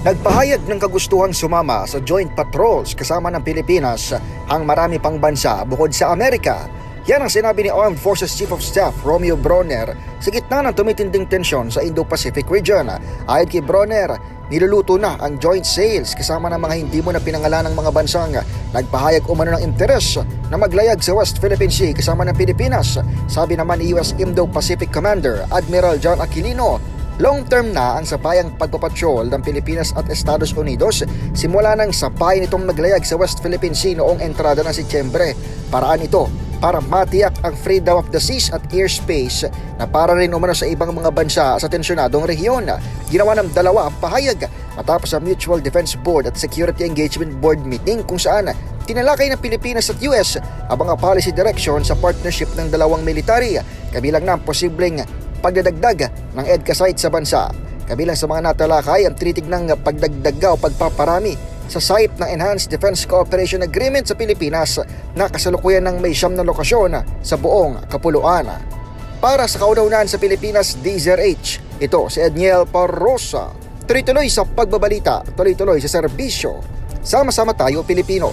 Nagpahayag ng kagustuhang sumama sa joint patrols kasama ng Pilipinas ang marami pang bansa bukod sa Amerika. Yan ang sinabi ni Armed Forces Chief of Staff Romeo Bronner sa gitna ng tumitinding tensyon sa Indo-Pacific region. Ayon kay Bronner, niluluto na ang joint sales kasama ng mga hindi mo na pinangalan ng mga bansang nagpahayag umano ng interes na maglayag sa West Philippine Sea kasama ng Pilipinas. Sabi naman ni US Indo-Pacific Commander Admiral John Aquilino, Long-term na ang sapayang pagpapatrol ng Pilipinas at Estados Unidos simula ng sapay nitong naglayag sa West Philippine Sea noong entrada ng Setyembre. Paraan ito para matiyak ang freedom of the seas at airspace na para rin umano sa ibang mga bansa sa tensyonadong rehiyon. Ginawa ng dalawa ang pahayag matapos ang Mutual Defense Board at Security Engagement Board meeting kung saan tinalakay ng Pilipinas at US ang mga policy direction sa partnership ng dalawang military kabilang na ang posibleng pagdadagdag ng EDCA site sa bansa. Kabilang sa mga natalakay ang tinitig ng pagdagdag o pagpaparami sa site ng Enhanced Defense Cooperation Agreement sa Pilipinas na kasalukuyan ng may siyam na lokasyon sa buong kapuluan. Para sa kaunaunan sa Pilipinas, DZRH, ito si Edniel Parrosa. Tuloy-tuloy sa pagbabalita, tuloy-tuloy sa serbisyo. Sama-sama tayo Pilipino.